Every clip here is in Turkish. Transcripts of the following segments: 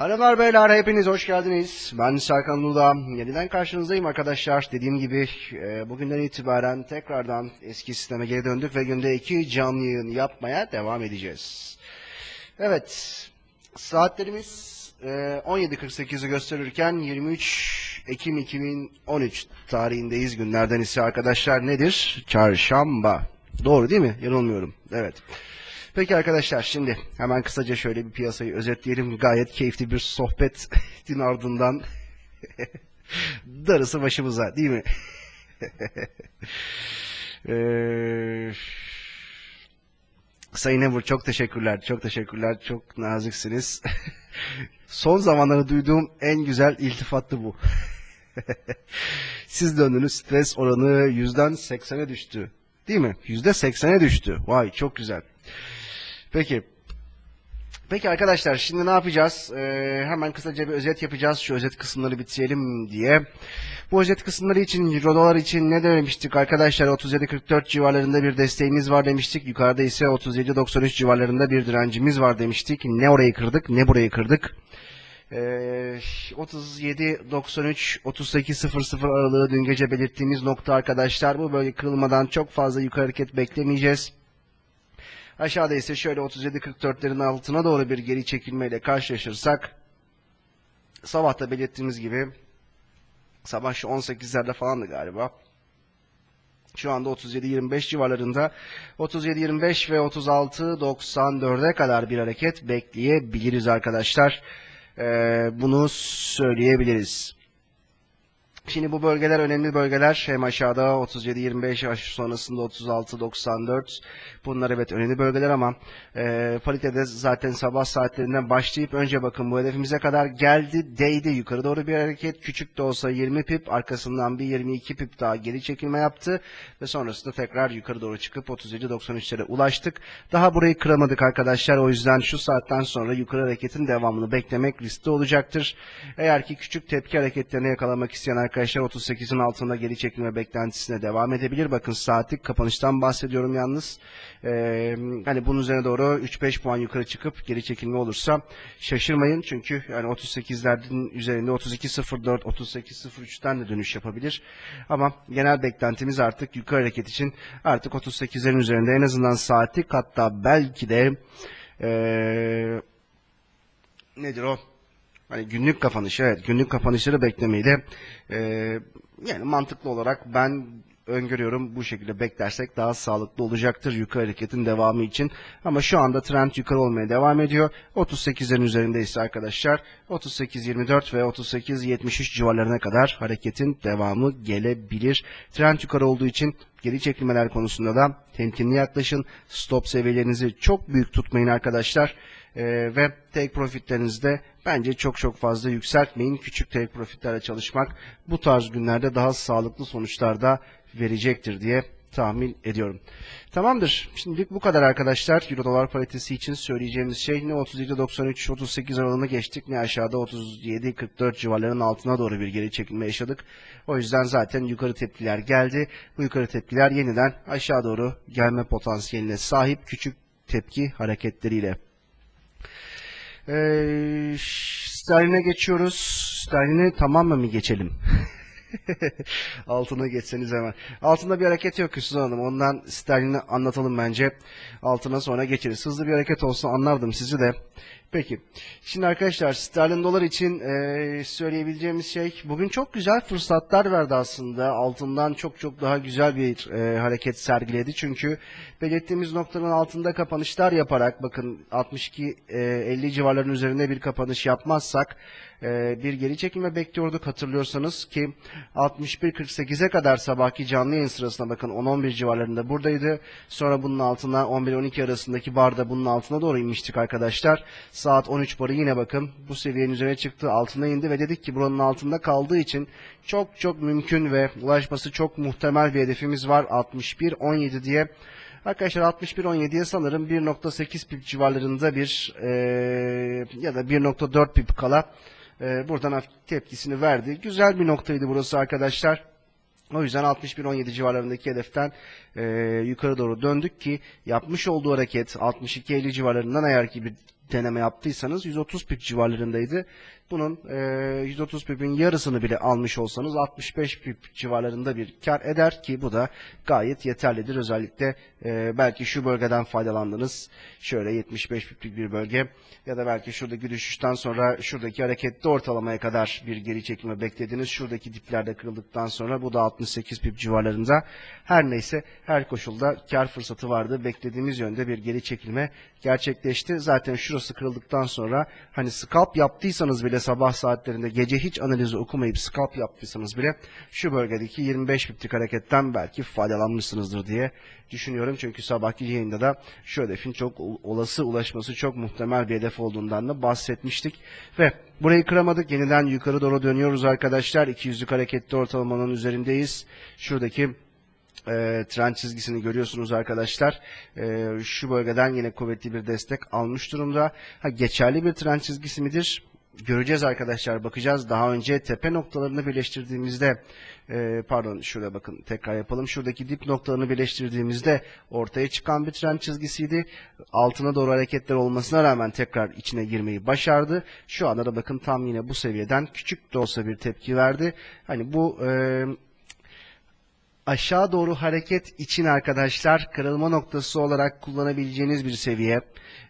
Hanımlar beyler hepiniz hoş geldiniz. Ben Serkan Uluda. Yeniden karşınızdayım arkadaşlar. Dediğim gibi e, bugünden itibaren tekrardan eski sisteme geri döndük ve günde iki canlı yayın yapmaya devam edeceğiz. Evet, saatlerimiz e, 17.48'i gösterirken 23 Ekim 2013 tarihindeyiz. Günlerden ise arkadaşlar nedir? Çarşamba. Doğru değil mi? Yanılmıyorum. Evet. Peki arkadaşlar şimdi hemen kısaca şöyle bir piyasayı özetleyelim. Gayet keyifli bir sohbetin ardından darısı başımıza değil mi? Eee, Sayın Emur çok teşekkürler, çok teşekkürler, çok naziksiniz. Son zamanlarda duyduğum en güzel iltifattı bu. Siz döndünüz stres oranı yüzden 80'e düştü. Değil mi? Yüzde 80'e düştü. Vay çok güzel. Peki. Peki arkadaşlar şimdi ne yapacağız? Ee, hemen kısaca bir özet yapacağız. Şu özet kısımları bitirelim diye. Bu özet kısımları için, Euro dolar için ne demiştik arkadaşlar? 37.44 civarlarında bir desteğimiz var demiştik. Yukarıda ise 37.93 civarlarında bir direncimiz var demiştik. Ne orayı kırdık ne burayı kırdık. Ee, 37.93 38.00 aralığı dün gece belirttiğimiz nokta arkadaşlar. Bu böyle kırılmadan çok fazla yukarı hareket beklemeyeceğiz. Aşağıda ise şöyle 37.44'lerin altına doğru bir geri çekilmeyle karşılaşırsak sabah da belirttiğimiz gibi sabah şu 18'lerde falandı galiba. Şu anda 37-25 civarlarında 37-25 ve 36-94'e kadar bir hareket bekleyebiliriz arkadaşlar. Ee, bunu söyleyebiliriz. Şimdi bu bölgeler önemli bölgeler. Hem aşağıda 37-25 sonrasında 36-94. Bunlar evet önemli bölgeler ama e, paritede zaten sabah saatlerinden başlayıp önce bakın bu hedefimize kadar geldi, değdi. Yukarı doğru bir hareket. Küçük de olsa 20 pip arkasından bir 22 pip daha geri çekilme yaptı. Ve sonrasında tekrar yukarı doğru çıkıp 37-93'lere ulaştık. Daha burayı kıramadık arkadaşlar. O yüzden şu saatten sonra yukarı hareketin devamını beklemek riskli olacaktır. Eğer ki küçük tepki hareketlerini yakalamak isteyen arkadaşlar 38'in altında geri çekilme beklentisine devam edebilir. Bakın saatlik kapanıştan bahsediyorum yalnız. Ee, hani bunun üzerine doğru 3-5 puan yukarı çıkıp geri çekilme olursa şaşırmayın. Çünkü yani 38'lerin üzerinde 32.04, 38.03'ten de dönüş yapabilir. Ama genel beklentimiz artık yukarı hareket için artık 38'lerin üzerinde en azından saatlik hatta belki de ee, nedir o? Hani günlük kapanış, evet günlük kapanışları beklemeyi de e, yani mantıklı olarak ben öngörüyorum bu şekilde beklersek daha sağlıklı olacaktır yukarı hareketin devamı için. Ama şu anda trend yukarı olmaya devam ediyor. 38'lerin üzerinde ise arkadaşlar 38.24 ve 38.73 civarlarına kadar hareketin devamı gelebilir. Trend yukarı olduğu için geri çekilmeler konusunda da temkinli yaklaşın. Stop seviyelerinizi çok büyük tutmayın arkadaşlar. Ee, ve take profitlerinizde bence çok çok fazla yükseltmeyin. Küçük take profitlerle çalışmak bu tarz günlerde daha sağlıklı sonuçlar da verecektir diye tahmin ediyorum. Tamamdır. Şimdilik bu kadar arkadaşlar. Euro dolar paritesi için söyleyeceğimiz şey ne 37.93 38 aralığını geçtik ne aşağıda 37.44 civarlarının altına doğru bir geri çekilme yaşadık. O yüzden zaten yukarı tepkiler geldi. Bu yukarı tepkiler yeniden aşağı doğru gelme potansiyeline sahip küçük tepki hareketleriyle. Ee, sterline geçiyoruz. Sterline tamamen mi geçelim? Altına geçseniz hemen. Altında bir hareket yok Hüsnü Hanım. Ondan sterlini anlatalım bence. Altına sonra geçeriz. Hızlı bir hareket olsa anlardım sizi de. Peki. Şimdi arkadaşlar sterlin dolar için e, söyleyebileceğimiz şey bugün çok güzel fırsatlar verdi aslında. Altından çok çok daha güzel bir e, hareket sergiledi. Çünkü belirttiğimiz noktanın altında kapanışlar yaparak bakın 62 e, 50 civarların üzerinde bir kapanış yapmazsak e, bir geri çekilme bekliyorduk hatırlıyorsanız ki 61.48'e kadar sabahki canlı yayın sırasına bakın 10-11 civarlarında buradaydı. Sonra bunun altına 11-12 arasındaki barda bunun altına doğru inmiştik arkadaşlar. Saat 13 barı yine bakın bu seviyenin üzerine çıktı altına indi ve dedik ki buranın altında kaldığı için çok çok mümkün ve ulaşması çok muhtemel bir hedefimiz var 61-17 diye. Arkadaşlar 61.17'ye sanırım 1.8 pip civarlarında bir e, ya da 1.4 pip kala e, buradan tepkisini verdi. Güzel bir noktaydı burası arkadaşlar. O yüzden 61-17 civarlarındaki hedeften e, yukarı doğru döndük ki yapmış olduğu hareket 62-50 civarlarından eğer ki bir deneme yaptıysanız 130 pip civarlarındaydı. Bunun e, 130 pipin yarısını bile almış olsanız 65 pip civarlarında bir kar eder ki bu da gayet yeterlidir. Özellikle e, belki şu bölgeden faydalandınız. Şöyle 75 piplik bir bölge ya da belki şuradaki düşüşten sonra şuradaki hareketli ortalamaya kadar bir geri çekilme beklediniz. Şuradaki diplerde kırıldıktan sonra bu da 68 pip civarlarında. Her neyse her koşulda kar fırsatı vardı. Beklediğimiz yönde bir geri çekilme gerçekleşti. Zaten şurası kırıldıktan sonra hani scalp yaptıysanız bile sabah saatlerinde gece hiç analizi okumayıp scalp yaptıysanız bile şu bölgedeki 25 piplik hareketten belki faydalanmışsınızdır diye düşünüyorum. Çünkü sabahki yayında da şu hedefin çok olası ulaşması çok muhtemel bir hedef olduğundan da bahsetmiştik. Ve burayı kıramadık. Yeniden yukarı doğru dönüyoruz arkadaşlar. 200'lük hareketli ortalamanın üzerindeyiz. Şuradaki e, trend çizgisini görüyorsunuz arkadaşlar. E, şu bölgeden yine kuvvetli bir destek almış durumda. Ha, geçerli bir trend çizgisi midir? Göreceğiz arkadaşlar bakacağız. Daha önce tepe noktalarını birleştirdiğimizde e, pardon şurada bakın tekrar yapalım. Şuradaki dip noktalarını birleştirdiğimizde ortaya çıkan bir trend çizgisiydi. Altına doğru hareketler olmasına rağmen tekrar içine girmeyi başardı. Şu anda da bakın tam yine bu seviyeden küçük de olsa bir tepki verdi. Hani bu e, aşağı doğru hareket için arkadaşlar kırılma noktası olarak kullanabileceğiniz bir seviye.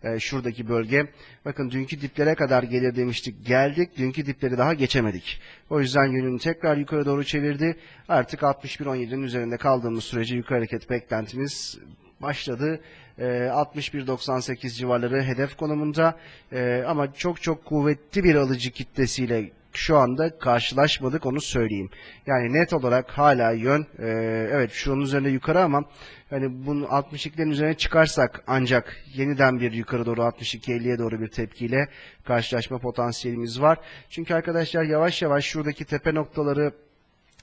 Ee, şuradaki bölge. Bakın dünkü diplere kadar gelir demiştik. Geldik. Dünkü dipleri daha geçemedik. O yüzden yönünü tekrar yukarı doğru çevirdi. Artık 61.17'nin üzerinde kaldığımız sürece yukarı hareket beklentimiz başladı. E, 61.98 civarları hedef konumunda E, ama çok çok kuvvetli bir alıcı kitlesiyle şu anda karşılaşmadık onu söyleyeyim. Yani net olarak hala yön e, evet şunun üzerinde yukarı ama hani bunu 62'lerin üzerine çıkarsak ancak yeniden bir yukarı doğru 62-50'ye doğru bir tepkiyle karşılaşma potansiyelimiz var. Çünkü arkadaşlar yavaş yavaş şuradaki tepe noktaları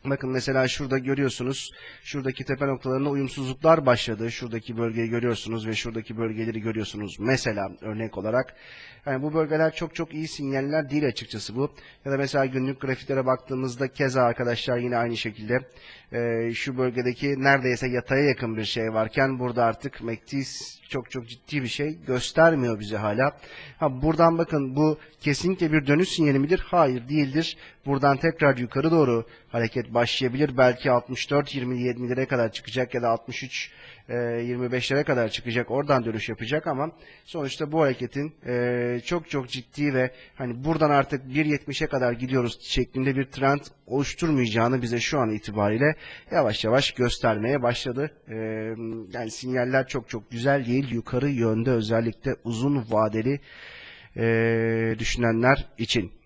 Bakın mesela şurada görüyorsunuz. Şuradaki tepe noktalarında uyumsuzluklar başladı. Şuradaki bölgeyi görüyorsunuz ve şuradaki bölgeleri görüyorsunuz. Mesela örnek olarak. Yani bu bölgeler çok çok iyi sinyaller değil açıkçası bu. Ya da mesela günlük grafiklere baktığımızda keza arkadaşlar yine aynı şekilde e, şu bölgedeki neredeyse yataya yakın bir şey varken burada artık MACD çok çok ciddi bir şey göstermiyor bize hala. Ha, buradan bakın bu kesinlikle bir dönüş sinyali midir? Hayır değildir. Buradan tekrar yukarı doğru hareket başlayabilir. Belki 64-27'lere kadar çıkacak ya da 63 25'lere kadar çıkacak. Oradan dönüş yapacak ama sonuçta bu hareketin e, çok çok ciddi ve hani buradan artık 1.70'e kadar gidiyoruz şeklinde bir trend oluşturmayacağını bize şu an itibariyle yavaş yavaş göstermeye başladı. E, yani sinyaller çok çok güzel değil. Yukarı yönde özellikle uzun vadeli e, düşünenler için.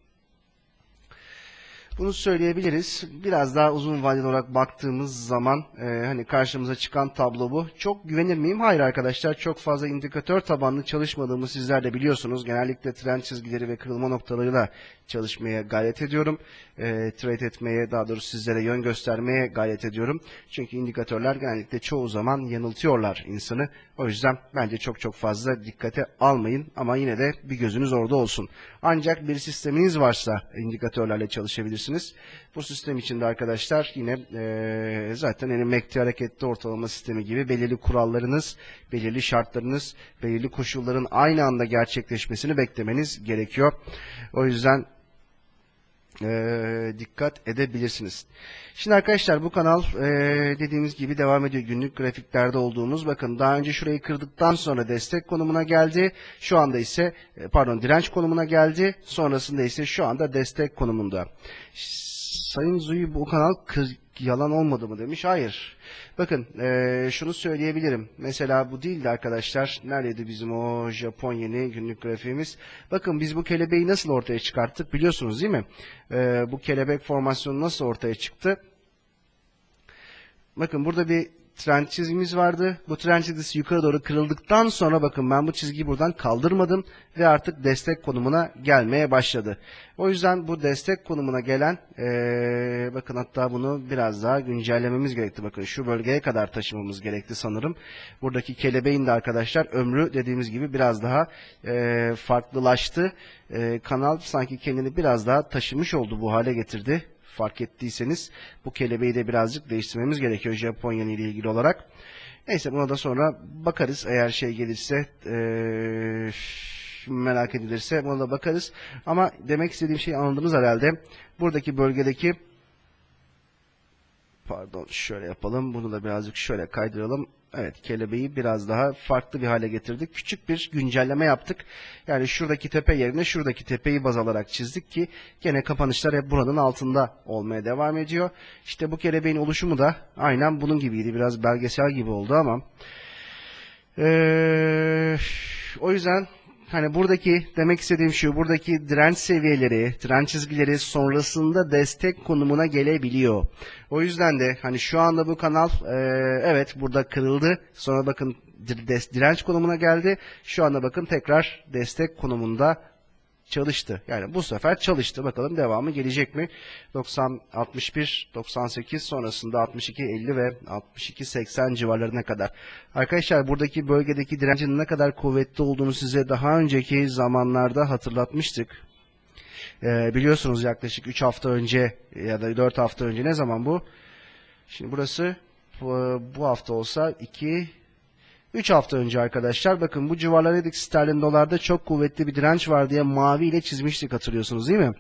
Bunu söyleyebiliriz. Biraz daha uzun vadeli olarak baktığımız zaman e, hani karşımıza çıkan tablo bu. Çok güvenir miyim? Hayır arkadaşlar. Çok fazla indikatör tabanlı çalışmadığımı sizler de biliyorsunuz. Genellikle trend çizgileri ve kırılma noktalarıyla çalışmaya gayret ediyorum. E, trade etmeye daha doğrusu sizlere yön göstermeye gayret ediyorum. Çünkü indikatörler genellikle çoğu zaman yanıltıyorlar insanı. O yüzden bence çok çok fazla dikkate almayın ama yine de bir gözünüz orada olsun. Ancak bir sisteminiz varsa indikatörlerle çalışabilirsiniz. Bu sistem içinde arkadaşlar yine e, zaten MACD hareketli ortalama sistemi gibi belirli kurallarınız, belirli şartlarınız, belirli koşulların aynı anda gerçekleşmesini beklemeniz gerekiyor. O yüzden e, dikkat edebilirsiniz. Şimdi arkadaşlar bu kanal e, dediğimiz gibi devam ediyor. Günlük grafiklerde olduğumuz bakın daha önce şurayı kırdıktan sonra destek konumuna geldi. Şu anda ise e, pardon direnç konumuna geldi. Sonrasında ise şu anda destek konumunda. Sayın Zuyu bu kanal yalan olmadı mı demiş. Hayır. Bakın e, şunu söyleyebilirim. Mesela bu değildi arkadaşlar. Neredeydi bizim o Japon yeni günlük grafiğimiz? Bakın biz bu kelebeği nasıl ortaya çıkarttık biliyorsunuz değil mi? E, bu kelebek formasyonu nasıl ortaya çıktı? Bakın burada bir trend çizgimiz vardı. Bu trend çizgisi yukarı doğru kırıldıktan sonra bakın ben bu çizgiyi buradan kaldırmadım ve artık destek konumuna gelmeye başladı. O yüzden bu destek konumuna gelen ee, bakın hatta bunu biraz daha güncellememiz gerekti. Bakın şu bölgeye kadar taşımamız gerekti sanırım. Buradaki kelebeğin de arkadaşlar ömrü dediğimiz gibi biraz daha ee, farklılaştı. E, kanal sanki kendini biraz daha taşımış oldu bu hale getirdi fark ettiyseniz bu kelebeği de birazcık değiştirmemiz gerekiyor Japonya ile ilgili olarak. Neyse buna da sonra bakarız eğer şey gelirse ee, merak edilirse buna da bakarız. Ama demek istediğim şeyi anladınız herhalde. Buradaki bölgedeki pardon şöyle yapalım. Bunu da birazcık şöyle kaydıralım. Evet kelebeği biraz daha farklı bir hale getirdik. Küçük bir güncelleme yaptık. Yani şuradaki tepe yerine şuradaki tepeyi baz alarak çizdik ki gene kapanışlar hep buranın altında olmaya devam ediyor. İşte bu kelebeğin oluşumu da aynen bunun gibiydi. Biraz belgesel gibi oldu ama ee, o yüzden hani buradaki demek istediğim şu buradaki direnç seviyeleri, direnç çizgileri sonrasında destek konumuna gelebiliyor. O yüzden de hani şu anda bu kanal e, evet burada kırıldı. Sonra bakın direnç konumuna geldi. Şu anda bakın tekrar destek konumunda çalıştı. Yani bu sefer çalıştı. Bakalım devamı gelecek mi? 90 61 98 sonrasında 62 50 ve 62 80 civarlarına kadar. Arkadaşlar buradaki bölgedeki direncin ne kadar kuvvetli olduğunu size daha önceki zamanlarda hatırlatmıştık. Ee, biliyorsunuz yaklaşık 3 hafta önce ya da 4 hafta önce ne zaman bu? Şimdi burası bu, hafta olsa 2 3 hafta önce arkadaşlar bakın bu civarlardaki sterlin dolarda çok kuvvetli bir direnç var diye mavi ile çizmiştik hatırlıyorsunuz değil mi?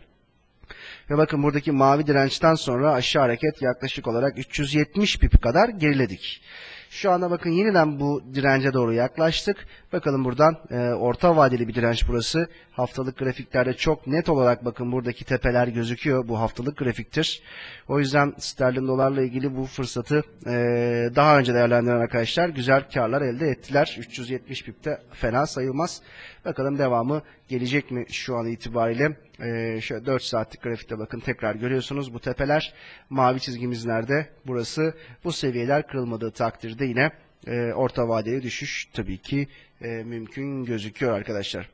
Ve bakın buradaki mavi dirençten sonra aşağı hareket yaklaşık olarak 370 pip kadar geriledik. Şu anda bakın yeniden bu dirence doğru yaklaştık. Bakalım buradan e, orta vadeli bir direnç burası. Haftalık grafiklerde çok net olarak bakın buradaki tepeler gözüküyor. Bu haftalık grafiktir. O yüzden sterlin dolarla ilgili bu fırsatı e, daha önce değerlendiren arkadaşlar güzel karlar elde ettiler. 370 pipte fena sayılmaz. Bakalım devamı gelecek mi şu an itibariyle? E, şöyle 4 saatlik grafikte bakın tekrar görüyorsunuz bu tepeler. Mavi çizgimiz nerede? Burası. Bu seviyeler kırılmadığı takdirde yine e, orta vadeli düşüş tabii ki e, mümkün gözüküyor arkadaşlar.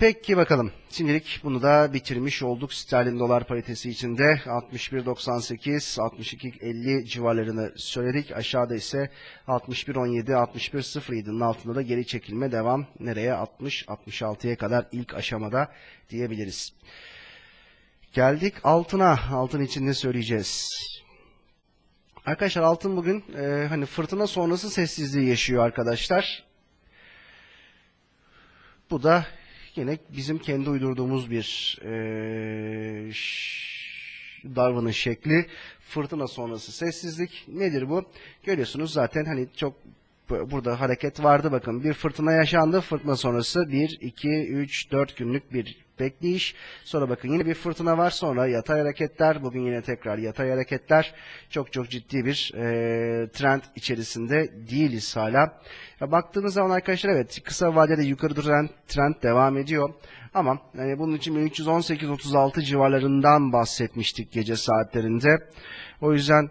Peki bakalım. Şimdilik bunu da bitirmiş olduk. Sterlin dolar paritesi içinde 61.98, 62.50 civarlarını söyledik. Aşağıda ise 61.17, 61.07'nin altında da geri çekilme devam. Nereye? 60, 66'ya kadar ilk aşamada diyebiliriz. Geldik altına. Altın için ne söyleyeceğiz? Arkadaşlar altın bugün e, hani fırtına sonrası sessizliği yaşıyor arkadaşlar. Bu da yine bizim kendi uydurduğumuz bir e, davranış şekli. Fırtına sonrası sessizlik. Nedir bu? Görüyorsunuz zaten hani çok bu- burada hareket vardı bakın. Bir fırtına yaşandı. Fırtına sonrası 1, 2, 3, 4 günlük bir bekleyiş. Sonra bakın yine bir fırtına var. Sonra yatay hareketler. Bugün yine tekrar yatay hareketler. Çok çok ciddi bir e, trend içerisinde değiliz hala. Ya baktığınız zaman arkadaşlar evet kısa vadede yukarı trend, trend devam ediyor. Ama e, bunun için 1318-36 civarlarından bahsetmiştik gece saatlerinde. O yüzden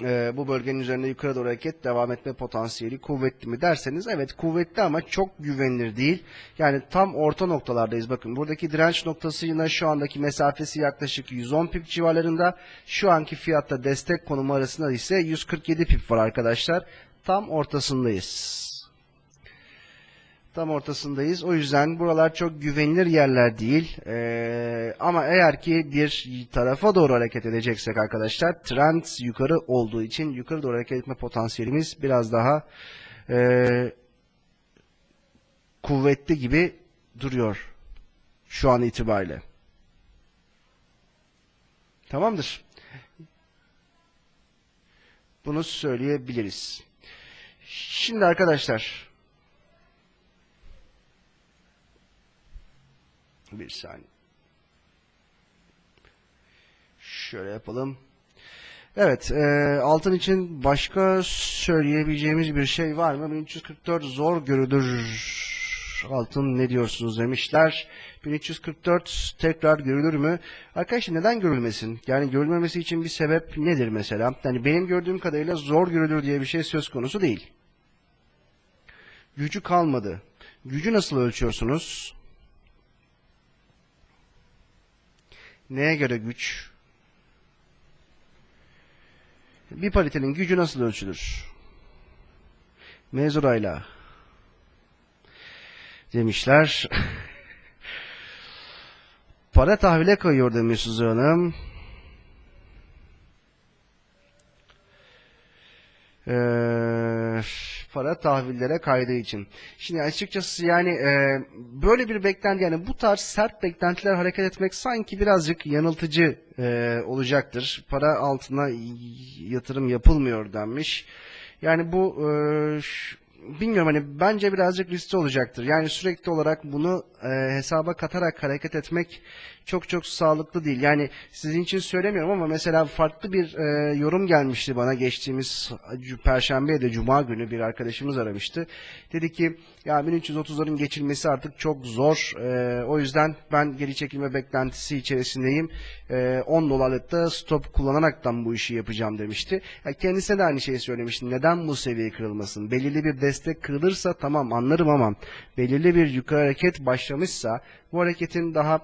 e, bu bölgenin üzerinde yukarı doğru hareket devam etme potansiyeli kuvvetli mi derseniz evet kuvvetli ama çok güvenilir değil. Yani tam orta noktalardayız. Bakın buradaki direnç noktasıyla şu andaki mesafesi yaklaşık 110 pip civarlarında. Şu anki fiyatta destek konumu arasında ise 147 pip var arkadaşlar. Tam ortasındayız. Tam ortasındayız. O yüzden buralar çok güvenilir yerler değil. Ee, ama eğer ki bir tarafa doğru hareket edeceksek arkadaşlar trend yukarı olduğu için yukarı doğru hareket etme potansiyelimiz biraz daha ee, kuvvetli gibi duruyor şu an itibariyle. Tamamdır. Bunu söyleyebiliriz. Şimdi arkadaşlar Bir saniye. Şöyle yapalım. Evet, e, altın için başka söyleyebileceğimiz bir şey var mı? 1344 zor görülür. Altın ne diyorsunuz demişler. 1344 tekrar görülür mü? Arkadaşlar neden görülmesin? Yani görülmemesi için bir sebep nedir mesela? Yani benim gördüğüm kadarıyla zor görülür diye bir şey söz konusu değil. Gücü kalmadı. Gücü nasıl ölçüyorsunuz? Neye göre güç? Bir paritenin gücü nasıl ölçülür? Mezurayla. Demişler. Para tahvile kayıyor demiş Suzan Hanım. Ee, para tahvillere kaydığı için. Şimdi açıkçası yani e, böyle bir beklenti yani bu tarz sert beklentiler hareket etmek sanki birazcık yanıltıcı e, olacaktır. Para altına yatırım yapılmıyor denmiş. Yani bu e, bilmiyorum hani bence birazcık riskli olacaktır. Yani sürekli olarak bunu e, hesaba katarak hareket etmek çok çok sağlıklı değil. Yani sizin için söylemiyorum ama mesela farklı bir e, yorum gelmişti bana geçtiğimiz Perşembe da Cuma günü bir arkadaşımız aramıştı. Dedi ki ya 1330'ların geçilmesi artık çok zor. E, o yüzden ben geri çekilme beklentisi içerisindeyim. E, 10 dolarlık da stop kullanaraktan bu işi yapacağım demişti. Ya kendisine de aynı şeyi söylemiştim. Neden bu seviye kırılmasın? Belirli bir destek kırılırsa tamam anlarım ama belirli bir yukarı hareket başlamışsa bu hareketin daha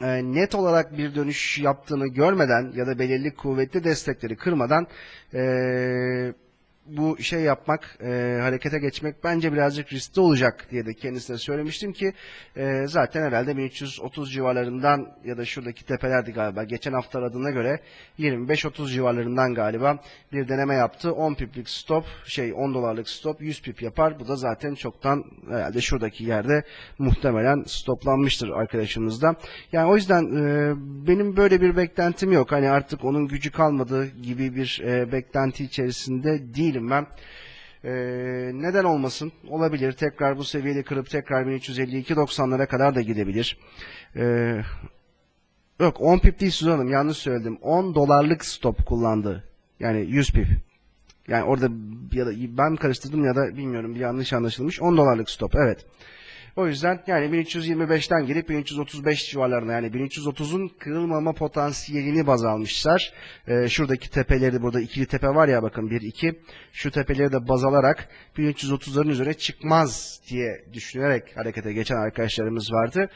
e, net olarak bir dönüş yaptığını görmeden ya da belirli kuvvetli destekleri kırmadan e, bu şey yapmak, e, harekete geçmek bence birazcık riskli olacak diye de kendisine söylemiştim ki e, zaten herhalde 1330 civarlarından ya da şuradaki tepelerdi galiba. Geçen hafta aradığına göre 25-30 civarlarından galiba bir deneme yaptı. 10 piplik stop, şey 10 dolarlık stop 100 pip yapar. Bu da zaten çoktan herhalde şuradaki yerde muhtemelen stoplanmıştır arkadaşımızda. Yani o yüzden e, benim böyle bir beklentim yok. Hani artık onun gücü kalmadı gibi bir e, beklenti içerisinde değilim ben. E, neden olmasın? Olabilir. Tekrar bu seviyeyi kırıp tekrar 1352-90'lara kadar da gidebilir. E, yok 10 pip değil Suzan Hanım yanlış söyledim. 10 dolarlık stop kullandı. Yani 100 pip. Yani orada ya da ben karıştırdım ya da bilmiyorum bir yanlış anlaşılmış. 10 dolarlık stop evet. O yüzden yani 1325'ten girip 1335 civarlarına yani 1330'un kırılmama potansiyelini baz almışlar. Ee, şuradaki tepeleri burada ikili tepe var ya bakın 1 2 şu tepeleri de baz alarak 1330'ların üzerine çıkmaz diye düşünerek harekete geçen arkadaşlarımız vardı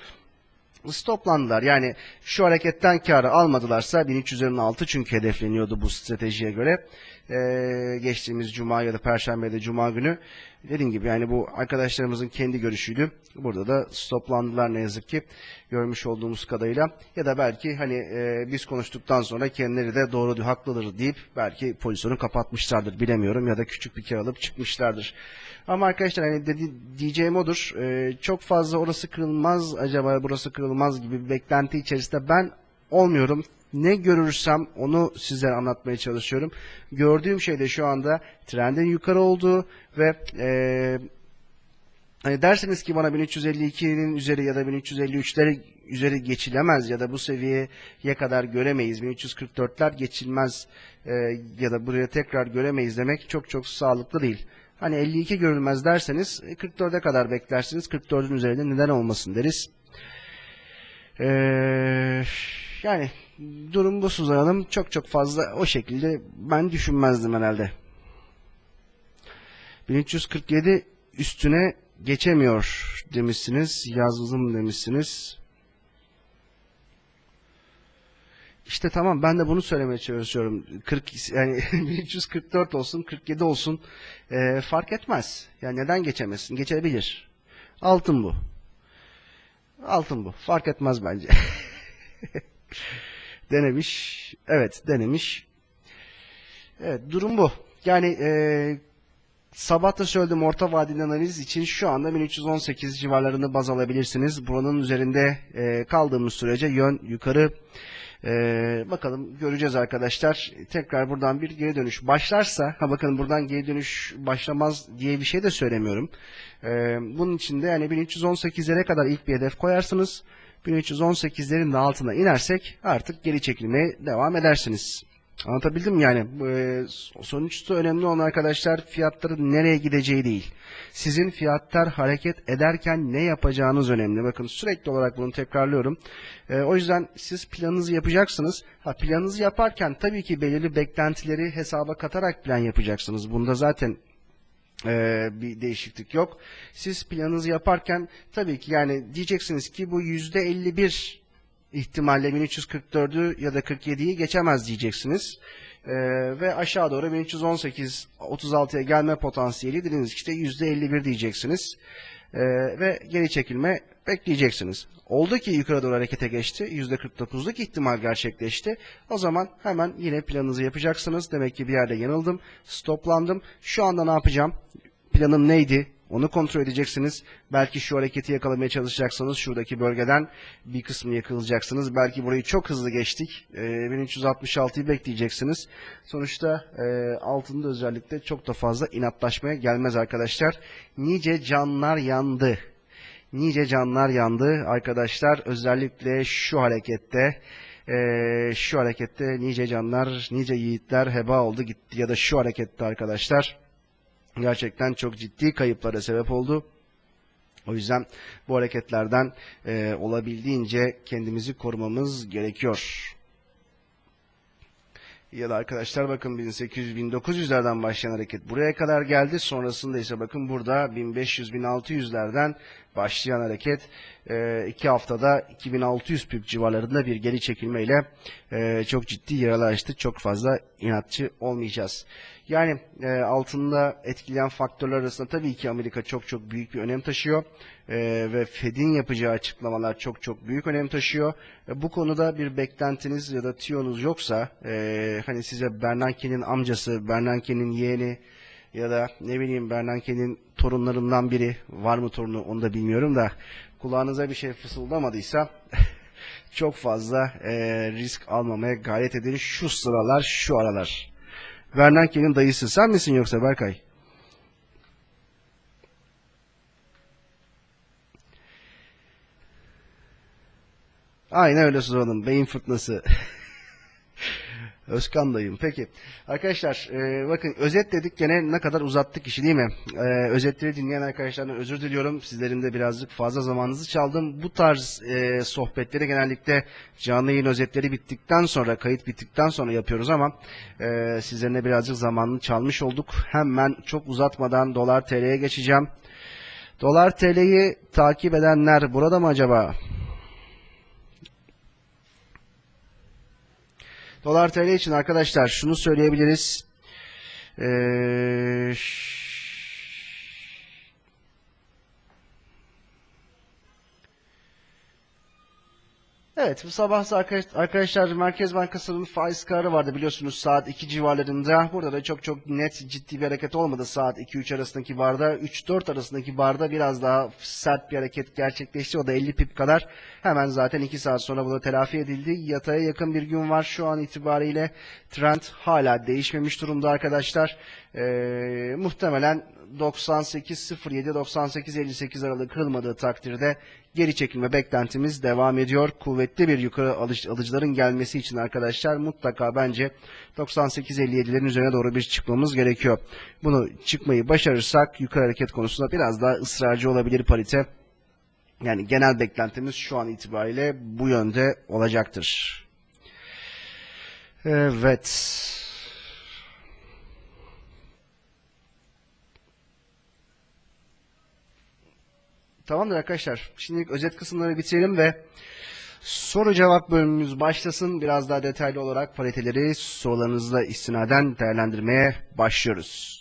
stoplandılar. Yani şu hareketten karı almadılarsa 1300'lerin altı çünkü hedefleniyordu bu stratejiye göre. Ee, geçtiğimiz cuma ya da perşembe ya da cuma günü dediğim gibi yani bu arkadaşlarımızın kendi görüşüydü. Burada da stoplandılar ne yazık ki görmüş olduğumuz kadarıyla. Ya da belki hani e, biz konuştuktan sonra kendileri de doğru haklıdır deyip belki pozisyonu kapatmışlardır bilemiyorum ya da küçük bir kar alıp çıkmışlardır. Ama arkadaşlar hani dedi, diyeceğim odur. Ee, çok fazla orası kırılmaz acaba burası kırılmaz gibi bir beklenti içerisinde ben olmuyorum. Ne görürsem onu size anlatmaya çalışıyorum. Gördüğüm şey de şu anda trendin yukarı olduğu ve eee Hani derseniz ki bana 1352'nin üzeri ya da 1353'leri üzeri geçilemez ya da bu seviyeye kadar göremeyiz. 1344'ler geçilmez e, ya da buraya tekrar göremeyiz demek çok çok sağlıklı değil. Hani 52 görülmez derseniz e, 44'e kadar beklersiniz. 44'ün üzerinde neden olmasın deriz. Ee, yani durum bu Suzan Hanım. Çok çok fazla o şekilde ben düşünmezdim herhalde. 1347 üstüne geçemiyor demişsiniz. Yazılım demişsiniz. İşte tamam ben de bunu söylemeye çalışıyorum. 40 yani 1344 olsun, 47 olsun e, fark etmez. Yani neden geçemezsin? Geçebilir. Altın bu. Altın bu. Fark etmez bence. denemiş. Evet, denemiş. Evet, durum bu. Yani e, Sabah da söyledim orta vadeli analiz için şu anda 1318 civarlarını baz alabilirsiniz. Buranın üzerinde e, kaldığımız sürece yön yukarı. E, bakalım göreceğiz arkadaşlar. Tekrar buradan bir geri dönüş başlarsa, ha bakın buradan geri dönüş başlamaz diye bir şey de söylemiyorum. E, bunun için de yani 1318'lere kadar ilk bir hedef koyarsınız. 1318'lerin de altına inersek artık geri çekilmeye devam edersiniz. Anlatabildim mi yani? E, sonuçta önemli olan arkadaşlar fiyatların nereye gideceği değil. Sizin fiyatlar hareket ederken ne yapacağınız önemli. Bakın sürekli olarak bunu tekrarlıyorum. E, o yüzden siz planınızı yapacaksınız. Ha planınızı yaparken tabii ki belirli beklentileri hesaba katarak plan yapacaksınız. Bunda zaten e, bir değişiklik yok. Siz planınızı yaparken tabii ki yani diyeceksiniz ki bu yüzde 51 ihtimalle 1344'ü ya da 47'yi geçemez diyeceksiniz. Ee, ve aşağı doğru 1318 36'ya gelme potansiyeli dediğiniz işte %51 diyeceksiniz. Ee, ve geri çekilme bekleyeceksiniz. Oldu ki yukarı doğru harekete geçti. %49'luk ihtimal gerçekleşti. O zaman hemen yine planınızı yapacaksınız. Demek ki bir yerde yanıldım. Stoplandım. Şu anda ne yapacağım? planım neydi? Onu kontrol edeceksiniz. Belki şu hareketi yakalamaya çalışacaksınız. Şuradaki bölgeden bir kısmını yakalayacaksınız. Belki burayı çok hızlı geçtik. Ee, 1366'yı bekleyeceksiniz. Sonuçta e, altında özellikle çok da fazla inatlaşmaya gelmez arkadaşlar. Nice canlar yandı. Nice canlar yandı arkadaşlar. Özellikle şu harekette eee, şu harekette nice canlar, nice yiğitler heba oldu gitti ya da şu harekette arkadaşlar gerçekten çok ciddi kayıplara sebep oldu. O yüzden bu hareketlerden eee, olabildiğince kendimizi korumamız gerekiyor. Ya da arkadaşlar bakın 1800-1900'lerden başlayan hareket buraya kadar geldi. Sonrasında ise bakın burada 1500-1600'lerden başlayan hareket e, iki haftada 2600 pip civarlarında bir geri çekilmeyle e, çok ciddi yaralar açtı. Çok fazla inatçı olmayacağız. Yani e, altında etkileyen faktörler arasında tabii ki Amerika çok çok büyük bir önem taşıyor. E, ve Fed'in yapacağı açıklamalar çok çok büyük önem taşıyor. E, bu konuda bir beklentiniz ya da tiyonuz yoksa e, hani size Bernanke'nin amcası, Bernanke'nin yeğeni ya da ne bileyim Bernanke'nin torunlarından biri var mı torunu onu da bilmiyorum da kulağınıza bir şey fısıldamadıysa çok fazla e, risk almamaya gayret edin şu sıralar şu aralar. Bernanke'nin dayısı sen misin yoksa Berkay? Aynen öyle Hanım. Beyin fırtınası. Özkan dayım. Peki. Arkadaşlar e, bakın özet dedik gene ne kadar uzattık işi değil mi? E, özetleri dinleyen arkadaşlardan özür diliyorum. Sizlerin de birazcık fazla zamanınızı çaldım. Bu tarz e, sohbetleri genellikle canlı yayın özetleri bittikten sonra, kayıt bittikten sonra yapıyoruz ama e, sizlerin de birazcık zamanını çalmış olduk. Hemen çok uzatmadan dolar TL'ye geçeceğim. Dolar TL'yi takip edenler burada mı acaba? Dolar TL için arkadaşlar şunu söyleyebiliriz. Ee, Evet bu sabah arkadaş- arkadaşlar Merkez Bankası'nın faiz kararı vardı biliyorsunuz saat 2 civarlarında. Burada da çok çok net ciddi bir hareket olmadı saat 2-3 arasındaki barda. 3-4 arasındaki barda biraz daha sert bir hareket gerçekleşti. O da 50 pip kadar. Hemen zaten 2 saat sonra bu da telafi edildi. Yataya yakın bir gün var şu an itibariyle. Trend hala değişmemiş durumda arkadaşlar. Ee, muhtemelen 98.07-98.58 aralığı kırılmadığı takdirde geri çekilme beklentimiz devam ediyor. Kuvvetli bir yukarı alış, alıcıların gelmesi için arkadaşlar mutlaka bence 98.57'lerin üzerine doğru bir çıkmamız gerekiyor. Bunu çıkmayı başarırsak yukarı hareket konusunda biraz daha ısrarcı olabilir parite. Yani genel beklentimiz şu an itibariyle bu yönde olacaktır. Evet. Tamamdır arkadaşlar. Şimdilik özet kısımları bitirelim ve soru cevap bölümümüz başlasın. Biraz daha detaylı olarak pariteleri sorularınızla istinaden değerlendirmeye başlıyoruz.